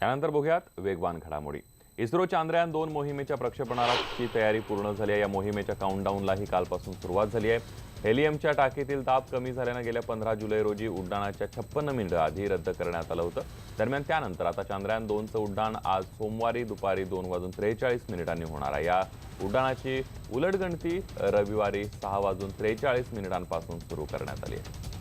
त्यानंतर बघूयात वेगवान घडामोडी. इस्रो चांद्रयान दोन मोहिमेच्या प्रक्षेपणाची तयारी पूर्ण झाली आहे. या मोहिमेच्या काउंटडाऊनलाही कालपासून सुरुवात झाली आहे. हेलियमच्या टाकीतील दाब कमी झाल्यानं गेल्या पंधरा जुलै रोजी उड्डाणाच्या छप्पन्न मिनिटं आधी रद्द करण्यात आलं होतं. दरम्यान त्यानंतर आता चांद्रयान दोनचं उड्डाण आज सोमवारी दुपारी दोन वाजून त्रेचाळीस मिनिटांनी होणार आहे. या उड्डाणाची उलटगणती रविवारी सहा वाजून त्रेचाळीस मिनिटांपासून सुरू करण्यात आली आहे.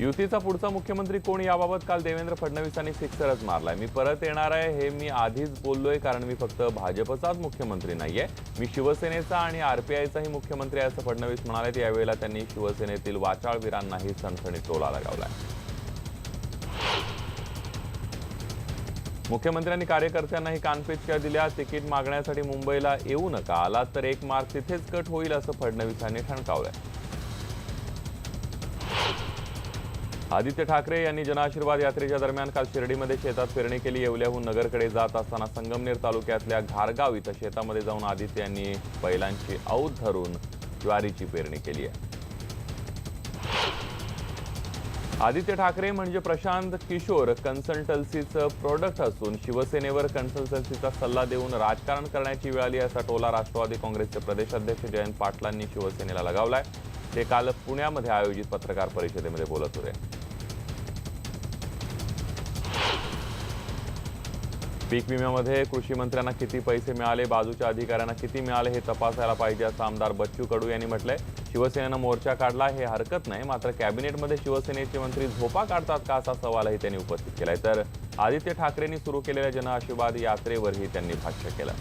युतीचा पुढचा मुख्यमंत्री कोण याबाबत काल देवेंद्र फडणवीसांनी सिक्सरच मारलाय. मी परत येणार आहे हे मी आधीच बोललोय कारण मी फक्त भाजपचाच मुख्यमंत्री नाहीये. मी शिवसेनेचा आणि आरपीआयचाही मुख्यमंत्री आहे असं फडणवीस म्हणाले यावेळेला त्यांनी शिवसेनेतील वाचाळवीरांनाही सणसणीत टोला लगावलाय. मुख्यमंत्र्यांनी कार्यकर्त्यांनाही कानपेचक्या दिल्या. तिकीट मागण्यासाठी मुंबईला येऊ नका. आलात तर एक मार्क तिथेच कट होईल असं फडणवीसांनी ठणकावलंय. आदित्य ठाकरे यांनी जनआशीर्वाद यात्रेच्या दरम्यान काल शिर्डीमध्ये शेतात पेरणी केली. येवल्याहून नगरकडे जात असताना संगमनेर तालुक्यातल्या घारगाव इथं शेतामध्ये जाऊन आदित्य यांनी बैलांची औत धरून ज्वारीची पेरणी केली आहे. आदित्य ठाकरे म्हणजे प्रशांत किशोर कन्सल्टन्सीचं प्रोडक्ट असून शिवसेनेवर कन्सल्टन्सीचा सल्ला देऊन राजकारण करण्याची वेळ आली असा टोला राष्ट्रवादी काँग्रेसचे प्रदेशाध्यक्ष जयंत पाटलांनी शिवसेनेला लगावलाय. ते काल पुण्यामध्ये आयोजित पत्रकार परिषदेमध्ये बोलत होते. पीक विम्यामध्ये कृषी मंत्र्यांना किती पैसे मिळाले बाजूच्या अधिकाऱ्यांना किती मिळाले हे तपासायला पाहिजे असं आमदार बच्चू कडू यांनी म्हटलंय. शिवसेनेनं मोर्चा काढला हे हरकत नाही मात्र कॅबिनेटमध्ये शिवसेनेचे मंत्री झोपा काढतात का असा सवालही त्यांनी उपस्थित केलाय. तर आदित्य ठाकरेंनी सुरू केलेल्या जनआशीर्वाद यात्रेवरही त्यांनी भाष्य केलं.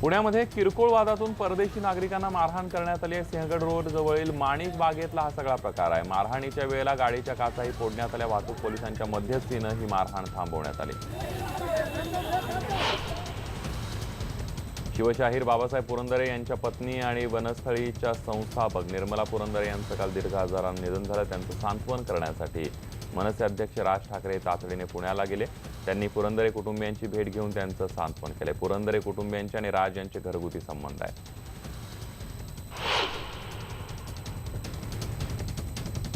पुण्यामध्ये किरकोळ वादातून परदेशी नागरिकांना मारहाण करण्यात आली आहे. सिंहगड रोड जवळील माणिक बागेतला हा सगळा प्रकार आहे. मारहाणीच्या वेळेला गाडीच्या काचाही फोडण्यात आल्या. वाहतूक पोलिसांच्या मध्यस्थीनं ही मारहाण थांबवण्यात आली. शिवशाहीर बाबासाहेब पुरंदरे यांच्या पत्नी आणि वनस्थळीच्या संस्थापक निर्मला पुरंदरे यांचं काल दीर्घ आजारानं निधन झालं. त्यांचं सांत्वन करण्यासाठी मनसे अध्यक्ष राज ठाकरे तातडीने पुण्याला गेले. त्यांनी पुरंदरे कुटुंबियांची भेट घेऊन त्यांचं सांत्वन केले. पुरंदरे कुटुंबियांचे आणि राज यांचे घरगुती संबंध आहेत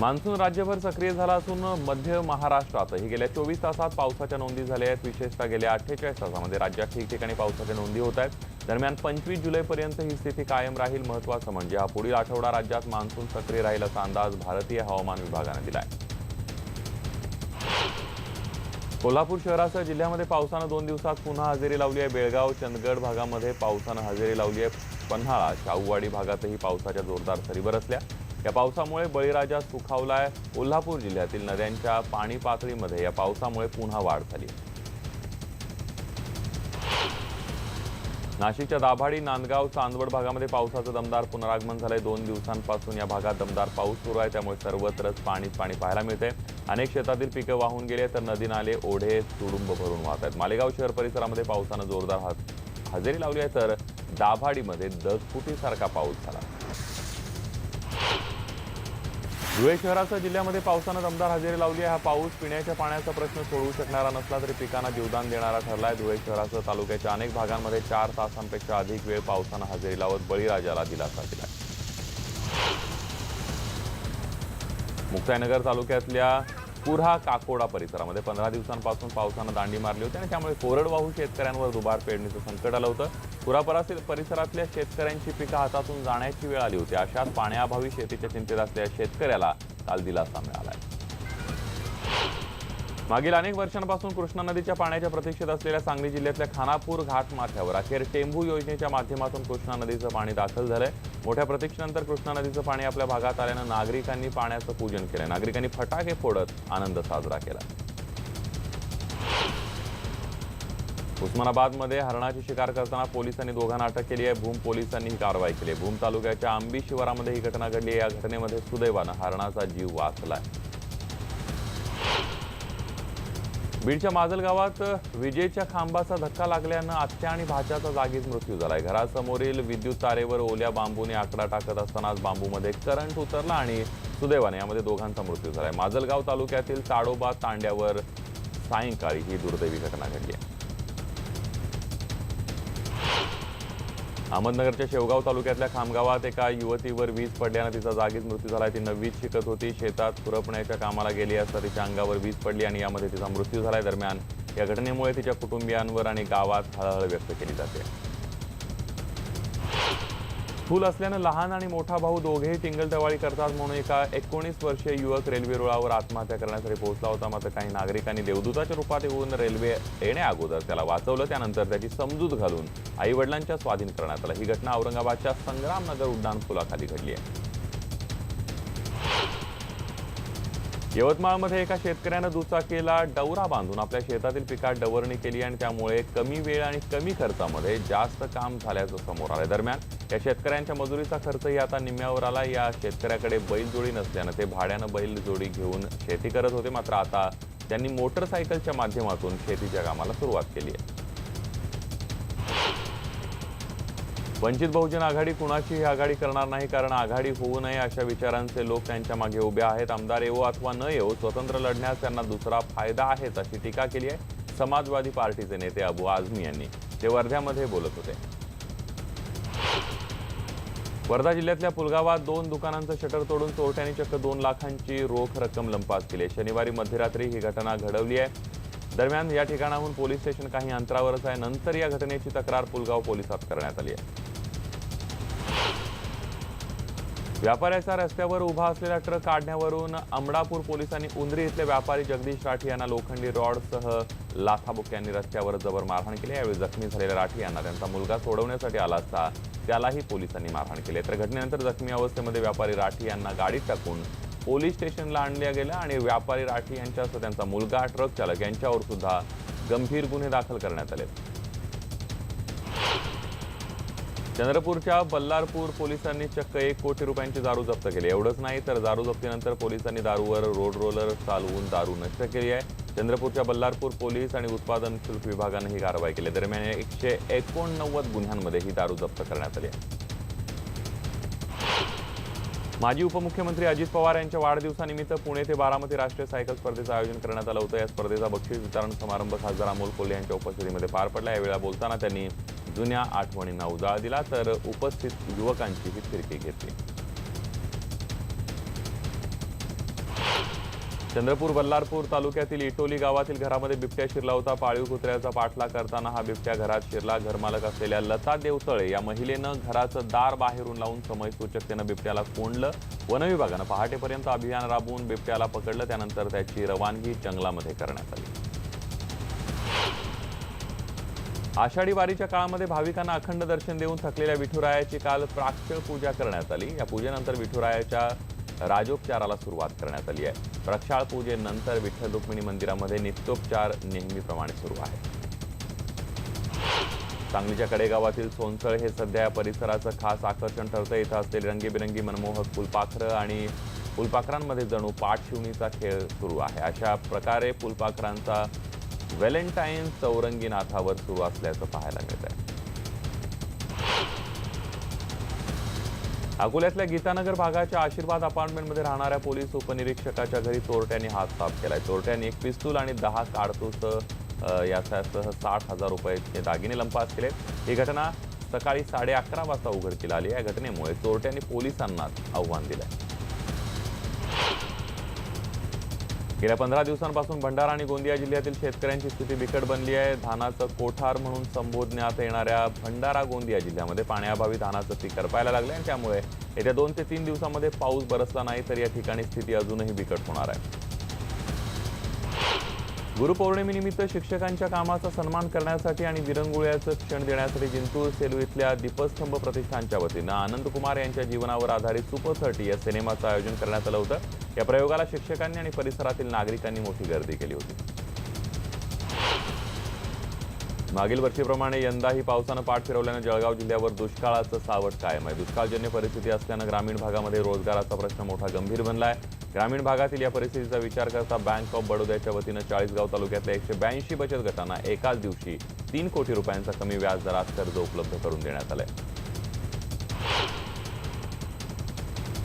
मान्सून राज्यभर सक्रिय झाला असून मध्य महाराष्ट्रातही गेल्या चोवीस तासात पावसाच्या नोंदी झाल्या आहेत. विशेषतः गेल्या अठ्ठेचाळीस तासामध्ये राज्यात ठिकठिकाणी पावसाच्या नोंदी होत आहेत. दरम्यान पंचवीस जुलैपर्यंत ही स्थिती कायम राहील महत्वाचं म्हणजे हा पुढील आठवडा राज्यात मान्सून सक्रिय राहील असा अंदाज भारतीय हवामान विभागानं दिला आहे कोल्हापूर शहरासह जिल्ह्यामध्ये पावसानं दोन दिवसात पुन्हा हजेरी लावली आहे. बेळगाव चंदगड भागामध्ये पावसानं हजेरी लावली आहे. पन्हाळा शाहूवाडी भागातही पावसाच्या जोरदार सरी बरसल्या. या पावसामुळे बळीराजा सुखावलाय. कोल्हापूर जिल्ह्यातील नद्यांच्या पाणी पातळीमध्ये या पावसामुळे पुन्हा वाढ झाली आहे. नाशिकच्या दाभाडी नांदगाव चांदवड भागामध्ये पावसाचं दमदार पुनरागमन झालंय. दोन दिवसांपासून या भागात दमदार पाऊस सुरू आहे. त्यामुळे सर्वत्रच पाणीच पाणी पाहायला मिळते अनेक शेतातील पिकं वाहून गेले तर नदी नाले ओढे तुडुंब भरून वाहत आहेत. मालेगाव शहर परिसरामध्ये पावसानं जोरदार हजेरी लावली आहे तर दाभाडीमध्ये दस फुटीसारखा पाऊस झाला. धुळे शहरासह जिल्ह्यामध्ये पावसानं दमदार हजेरी लावली आहे. हा पाऊस पिण्याच्या पाण्याचा प्रश्न सोडवू शकणारा नसला तरी पिकांना जीवदान देणारा ठरलाय. धुळे शहरासह तालुक्याच्या अनेक भागांमध्ये चार तासांपेक्षा अधिक वेळ पावसानं हजेरी लावत बळीराजाला दिलासा दिलाय. मुक्ताईनगर तालुक्यातल्या कुऱ्हा काकोडा परिसरामध्ये. पंधरा दिवसांपासून पावसानं दांडी मारली होती आणि त्यामुळे कोरडवाहू शेतकऱ्यांवर दुबार पेरणीचं संकट आलं होतं. कुऱ्हा परिसरातल्या शेतकऱ्यांची पिकं हातातून जाण्याची वेळ आली होती. अशात पाण्याअभावी शेतीच्या चिंतेत असलेल्या शेतकऱ्याला काल दिलासा आहे मागील अनेक वर्षांपासून कृष्णा नदीच्या पाण्याच्या प्रतीक्षेत असलेल्या सांगली जिल्ह्यातल्या खानापूर घाट माथ्यावर अखेर टेंभू योजनेच्या माध्यमातून कृष्णा नदीचं पाणी दाखल झालंय. मोठ्या प्रतीक्षेनंतर कृष्णा नदीचं पाणी आपल्या भागात आल्यानं नागरिकांनी पाण्याचं पूजन केलं. नागरिकांनी फटाके फोडत आनंद साजरा केला. उस्मानाबादमध्ये हरणाची शिकार करताना पोलिसांनी दोघांना अटक केली आहे. भूम पोलिसांनी ही कारवाई केली आहे. भूम तालुक्याच्या आंबी शिवारामध्ये ही घटना घडली आहे. या घटनेमध्ये सुदैवानं हरणाचा जीव वाचलाय. बीडच्या माजल गावात विजेच्या खांबाचा धक्का लागल्यानं आत्या आणि भाच्याचा जागीच मृत्यू झालाय. घरासमोरील विद्युत तारेवर ओल्या बांबूने आकडा टाकत असतानाच बांबूमध्ये करंट उतरला आणि सुदैवाने यामध्ये दोघांचा मृत्यू झालाय. माजलगाव तालुक्यातील ताडोबा तांड्यावर सायंकाळी ही दुर्दैवी घटना घडली आहे. अहमदनगरच्या शेवगाव तालुक्यातल्या खामगावात एका युवतीवर वीज पडल्यानं तिचा जागीच मृत्यू झाला. ती नववीत शिकत होती. शेतात खुरपण्याच्या कामाला गेली असता तिच्या अंगावर वीज पडली आणि यामध्ये तिचा मृत्यू झालाय. दरम्यान या घटनेमुळे तिच्या कुटुंबियांवर आणि गावात हळहळ व्यक्त केली जाते. स्थूल असल्यानं लहान आणि मोठा भाऊ दोघेही टिंगलटवाळी करतात म्हणून एका एकोणीस वर्षीय युवक रेल्वे रुळावर आत्महत्या करण्यासाठी पोहोचला होता. मात्र काही नागरिकांनी देवदूताच्या रूपात येऊन रेल्वे येण्या अगोदर त्याला वाचवलं. त्यानंतर त्याची समजूत घालून आईवडिलांच्या स्वाधीन करण्यात आलं. ही घटना औरंगाबादच्या संग्रामनगर उड्डाण पुलाखाली घडली आहे. यवतमाळमध्ये एका शेतकऱ्यानं दुचाकीला डवरा बांधून आपल्या शेतातील पिकात डवरणी केली आणि त्यामुळे कमी वेळ आणि कमी खर्चामध्ये जास्त काम झाल्याचं समोर आलं दरम्यान या शेतकऱ्यांच्या मजुरीचा खर्चही आता निम्म्यावर आला या शेतकऱ्याकडे बैलजोडी नसल्यानं ते भाड्यानं बैलजोडी घेऊन शेती करत होते. मात्र आता त्यांनी मोटरसायकलच्या माध्यमातून शेतीच्या कामाला सुरुवात केली आहे. वंचित बहुजन आघाडी कुणाचीही आघाडी करणार नाही? कारण आघाडी होऊ नये अशा विचारांचे लोक त्यांच्या मागे उभे आहेत. आमदार येवो अथवा न येवो स्वतंत्र लढण्यास त्यांना दुसरा फायदा आहेच अशी टीका केली आहे समाजवादी पार्टीचे नेते अबू आझमी यांनी. ते वर्ध्यामध्ये बोलत होते. वर्धा जिल्ह्यातल्या पुलगावात दोन दुकानांचं शटर तोडून चोरट्यांनी चक्क दोन लाखांची रोख रक्कम लंपास केली शनिवारी मध्यरात्री ही घटना घडवली आहे. दरम्यान या ठिकाणाहून पोलीस स्टेशन काही अंतरावरच आहे. नंतर या घटनेची तक्रार पुलगाव पोलिसात करण्यात आली आहे. व्यापाऱ्याच्या रस्त्यावर उभा असलेला ट्रक काढण्यावरून अमडापूर पोलिसांनी उंदरी इथले व्यापारी जगदीश राठी यांना लोखंडी रॉडसह लाथाबुक्यांनी रस्त्यावर जबर मारहाण केली. यावेळी जखमी झालेल्या राठी यांना त्यांचा मुलगा सोडवण्यासाठी आला असता त्यालाही पोलिसांनी मारहाण केली. तर घटनेनंतर जखमी अवस्थेमध्ये व्यापारी राठी यांना गाडीत टाकून पोलीस स्टेशनला आणल्या गेल्या आणि व्यापारी राठी यांच्यासह त्यांचा मुलगा ट्रक चालक यांच्यावर सुद्धा गंभीर गुन्हे दाखल करण्यात आले. चंद्रपूरच्या बल्लारपूर पोलिसांनी चक्क एक कोटी रुपयांची दारू जप्त केली. एवढंच नाही तर दारू जप्तीनंतर पोलिसांनी दारूवर रोड रोलर चालवून दारू नष्ट केली आहे. चंद्रपूरच्या बल्लारपूर पोलीस आणि उत्पादन शुल्क विभागानं ही कारवाई केली. दरम्यान एकशे एकोणनव्वद गुन्ह्यांमध्ये ही दारू जप्त करण्यात आली आहे. माजी उपमुख्यमंत्री अजित पवार यांच्या वाढदिवसानिमित्त पुणे ते बारामती राष्ट्रीय सायकल स्पर्धेचं आयोजन करण्यात आलं होतं. या स्पर्धेचा बक्षीस वितरण समारंभ खासदार अमोल कोल्हे यांच्या उपस्थितीमध्ये पार पडला. यावेळेला बोलताना त्यांनी जुन्या आठवणींना उजाळा दिला तर उपस्थित युवकांचीही फिरकी घेतली. चंद्रपूर बल्लारपूर तालुक्यातील इटोली गावातील घरामध्ये बिबट्या शिरला होता. पाळीव कुत्र्याचा पाठला करताना हा बिबट्या घरात शिरला. घरमालक असलेल्या लता देवतळे या महिलेनं घराचं दार बाहेरून लावून समयसूचकतेनं बिबट्याला कोंडलं. वनविभागानं पहाटेपर्यंत अभियान राबवून बिबट्याला पकडलं. त्यानंतर त्याची रवानगी जंगलामध्ये करण्यात आली. आषाढी वारीच्या काळामध्ये भाविकांना अखंड दर्शन देऊन थकलेल्या विठुरायाची काल प्राक्षळ पूजा करण्यात आली. या पूजेनंतर विठुरायाच्या राजोपचाराला सुरुवात करण्यात आली आहे. प्रक्षाळ पूजेनंतर विठ्ठल रुक्मिणी मंदिरामध्ये नित्योपचार नेहमीप्रमाणे सुरू आहे. सांगलीच्या कडेगावातील सोनसळ हे सध्या या परिसराचं खास आकर्षण ठरतं इथं असलेली रंगीबिरंगी मनमोहक फुलपाखरं आणि फुलपाखरांमध्ये जणू पाठशिवणीचा खेळ सुरू आहे. अशा प्रकारे फुलपाखरांचा व्हॅलेंटाईन चौरंगी नाथावर सुरू असल्याचं पाहायला मिळत आहे अकोल्यातल्या गीतानगर भागाच्या आशीर्वाद अपार्टमेंटमध्ये राहणाऱ्या पोलीस उपनिरीक्षकाच्या घरी चोरट्यांनी हात साफ केलाय. चोरट्यांनी एक पिस्तूल आणि दहा काडतूस याच्यासह साठ हजार रुपयाचे दागिने लंपास केले ही घटना सकाळी साडे अकरा वाजता उघडकीला आली. या घटनेमुळे चोरट्यांनी पोलिसांनाच आव्हान दिलंय. गेल्या पंधरा दिवसांपासून भंडारा आणि गोंदिया जिल्ह्यातील शेतकऱ्यांची स्थिती बिकट बनली आहे. धानाचं कोठार म्हणून संबोधण्यात येणाऱ्या भंडारा गोंदिया जिल्ह्यामध्ये पाण्याअभावी धानाचं पीक करपायला लागलं आणि त्यामुळे येत्या दोन ते तीन दिवसामध्ये पाऊस बरसला नाही तर या ठिकाणी स्थिती अजूनही बिकट होणार आहे. गुरुपौर्णिमेनिमित्त शिक्षकांच्या कामाचा सन्मान करण्यासाठी आणि विरंगुळ्याचं क्षण देण्यासाठी जिंतूर सेलू इथल्या दीपस्तंभ प्रतिष्ठानच्या वतीनं आनंद कुमार यांच्या जीवनावर आधारित सुपर थर्टी या सिनेमाचं आयोजन करण्यात आलं होतं. या प्रयोगाला शिक्षकांनी आणि परिसरातील नागरिकांनी मोठी गर्दी केली होती. मागील वर्षीप्रमाणे यंदाही पावसानं पाठ फिरवल्यानं जळगाव जिल्ह्यावर दुष्काळाचं सावट कायम आहे. दुष्काळजन्य परिस्थिती असल्यानं ग्रामीण भागामध्ये रोजगाराचा प्रश्न मोठा गंभीर बनला आहे ग्रामीण भागातील या परिस्थितीचा विचार करता बँक ऑफ बडोद्याच्या वतीनं चाळीसगाव तालुक्यातल्या एकशे ब्याऐंशी बचत गटांना एकाच दिवशी तीन कोटी रुपयांचा कमी व्याजदरात कर्ज उपलब्ध करून देण्यात आलंय.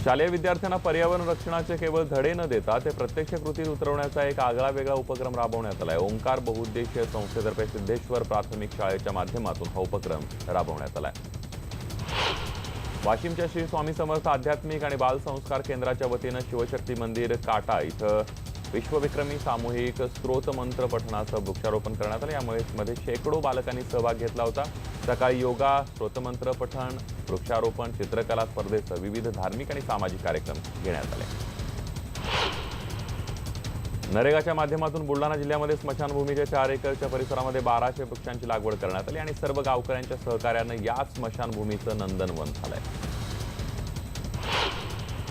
शालेय विद्यार्थ्यांना पर्यावरण रक्षणाचे केवळ धडे न देता ते प्रत्यक्ष कृतीत उतरवण्याचा एक आगळा वेगळा उपक्रम राबवण्यात आलाय. ओंकार बहुउद्देशीय संस्थेतर्फे सिद्धेश्वर प्राथमिक शाळेच्या माध्यमातून हा उपक्रम राबवण्यात आलाय. वाशिमच्या श्री स्वामी समर्थ आध्यात्मिक आणि बालसंस्कार केंद्राच्या वतीनं शिवशक्ती मंदिर काटा इथं विश्वविक्रमी सामूहिक स्त्रोत मंत्र पठणाचं वृक्षारोपण करण्यात आलं. यामुळे मध्ये शेकडो बालकांनी सहभाग घेतला होता. सकाळी योगा स्त्रोतमंत्र पठण वृक्षारोपण चित्रकला स्पर्धेसह विविध धार्मिक आणि सामाजिक कार्यक्रम घेण्यात आले. नरेगाच्या माध्यमातून बुलढाणा जिल्ह्यामध्ये स्मशानभूमीच्या चार एकरच्या परिसरामध्ये बाराशे पक्ष्यांची लागवड करण्यात आली आणि सर्व गावकऱ्यांच्या सहकार्यानं या स्मशानभूमीचं नंदनवन झालंय.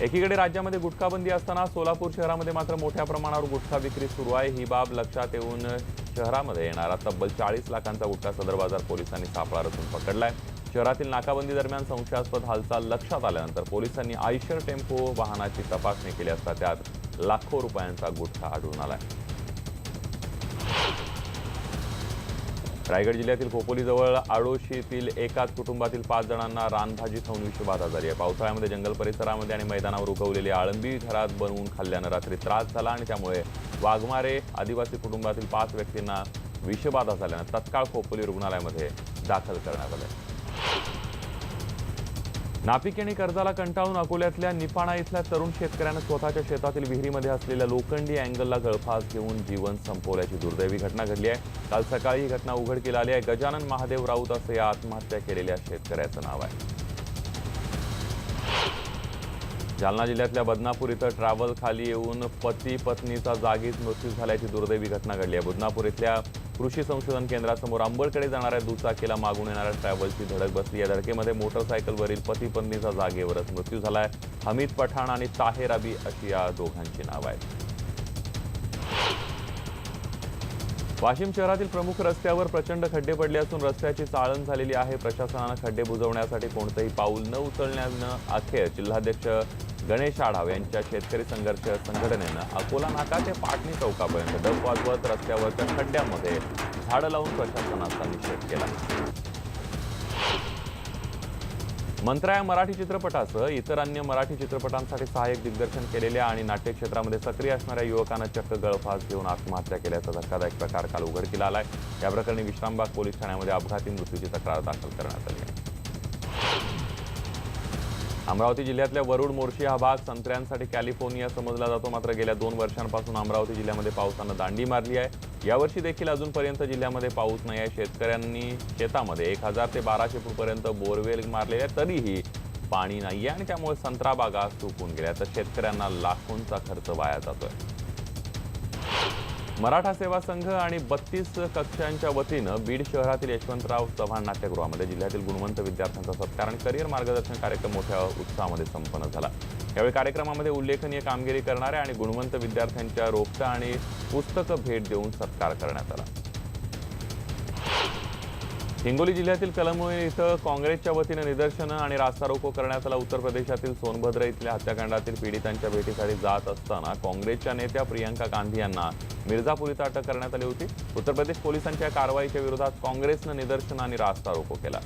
एकीकडे राज्यामध्ये गुटखाबंदी असताना सोलापूर शहरामध्ये मात्र मोठ्या प्रमाणावर गुटखा विक्री सुरू आहे. ही बाब लक्षात येऊन शहरामध्ये येणारा तब्बल चाळीस लाखांचा गुटखा सदर बाजार पोलिसांनी सापळा रचून पकडलाय. शहरातील नाकाबंदी दरम्यान संशयास्पद हालचाल लक्षात आल्यानंतर पोलिसांनी आयशर टेम्पो वाहनाची तपासणी केली असता त्यात लाखो रुपयांचा गुटखा आढळून आला आहे रायगड जिल्ह्यातील खोपोलीजवळ आडोशीतील एकाच कुटुंबातील पाच जणांना रानभाजी खाऊन विषबाधा झाली आहे. पावसाळ्यामध्ये जंगल परिसरामध्ये आणि मैदानावर उगवलेली आळंबी घरात बनवून खाल्ल्यानं रात्री त्रास झाला आणि त्यामुळे वाघमारे आदिवासी कुटुंबातील पाच व्यक्तींना विषबाधा झाल्यानं तत्काळ खोपोली रुग्णालयामध्ये दाखल करण्यात आलं नापिक आणि कर्जाला कंटाळून अकोल्यातल्या निपाणा इथल्या तरुण शेतकऱ्यानं स्वतःच्या शेतातील विहिरीमध्ये असलेल्या लोखंडी अँगलला गळफास घेऊन जीवन संपवल्याची दुर्दैवी घटना घडली आहे. काल सकाळी ही घटना उघडकीला आली आहे. गजानन महादेव राऊत असं या आत्महत्या केलेल्या शेतकऱ्याचं नाव आहे. जालना जिल्ह्यातल्या बदनापूर इथं ट्रॅव्हल खाली येऊन पती पत्नीचा जागीच मृत्यू झाल्याची दुर्दैवी घटना घडली आहे. बदनापूर इथल्या कृषी संशोधन केंद्रासमोर अंबडकडे जाणाऱ्या दुचाकीला मागून येणाऱ्या ट्रॅव्हलची धडक बसली. या धडकेमध्ये मोटरसायकलवरील पती पत्नीचा जागेवरच मृत्यू झालाय. हमीद पठाण आणि ताहेर अबी अशी या दोघांची नाव आहेत. वाशिम शहरातील प्रमुख रस्त्यावर प्रचंड खड्डे पडले असून रस्त्याची चाळण झालेली आहे. प्रशासनानं खड्डे बुजवण्यासाठी कोणतंही पाऊल न उचलण्यानं अखेर जिल्हाध्यक्ष गणेश आढाव यांच्या शेतकरी संघर्ष संघटनेनं अकोला नाका ते पाटणी चौकापर्यंत डब वाजवत रस्त्यावरच्या खड्ड्यामध्ये झाडं लावून प्रशासनाचा निषेध केला. मंत्रा या मराठी चित्रपटासह इतर अन्य मराठी चित्रपटांसाठी सहाय्यक दिग्दर्शन केलेल्या आणि नाट्य क्षेत्रामध्ये सक्रिय असणाऱ्या युवकानं चक्क गळफास घेऊन आत्महत्या केल्याचा धक्कादायक प्रकार काल उघडकीला आलाय. या प्रकरणी विश्रामबाग पोलीस ठाण्यामध्ये अपघाती मृत्यूची तक्रार दाखल करण्यात आली आहे. अमरावती जिल्ह्यातल्या वरुड मोर्शी हा भाग संत्र्यांसाठी कॅलिफोर्निया समजला जातो. मात्र गेल्या दोन वर्षांपासून अमरावती जिल्ह्यामध्ये पावसानं दांडी मारली आहे. यावर्षी देखील अजूनपर्यंत जिल्ह्यामध्ये पाऊस नाही आहे. शेतकऱ्यांनी शेतामध्ये एक हजार ते बाराशे फूटपर्यंत बोरवेल मारलेले आहे तरीही पाणी नाही आहे आणि त्यामुळे संत्रा बागा सुकून गेल्या तर शेतकऱ्यांना लाखोंचा खर्च वाया जातोय. मराठा सेवा संघ आणि बत्तीस कक्षांच्या वतीनं बीड शहरातील यशवंतराव चव्हाण नाट्यगृहामध्ये जिल्ह्यातील गुणवंत विद्यार्थ्यांचा सत्कार आणि करिअर मार्गदर्शन कार्यक्रम मोठ्या उत्साहामध्ये संपन्न झाला. यावेळी कार्यक्रमामध्ये उल्लेखनीय कामगिरी करणाऱ्या आणि गुणवंत विद्यार्थ्यांच्या रोपटा आणि पुस्तकं भेट देऊन सत्कार करण्यात आला. हिंगोली जिल्ह्यातील कलमुळे इथं काँग्रेसच्या वतीनं निदर्शनं आणि रास्ता रोको करण्यात आला. उत्तर प्रदेशातील सोनभद्र इथल्या हत्याकांडातील पीडितांच्या भेटीसाठी जात असताना काँग्रेसच्या नेत्या प्रियंका गांधी यांना मिर्झापूर इथं अटक करण्यात आली होती. उत्तर प्रदेश पोलिसांच्या कारवाईच्या विरोधात काँग्रेसनं निदर्शनं आणि रास्ता रोको केला.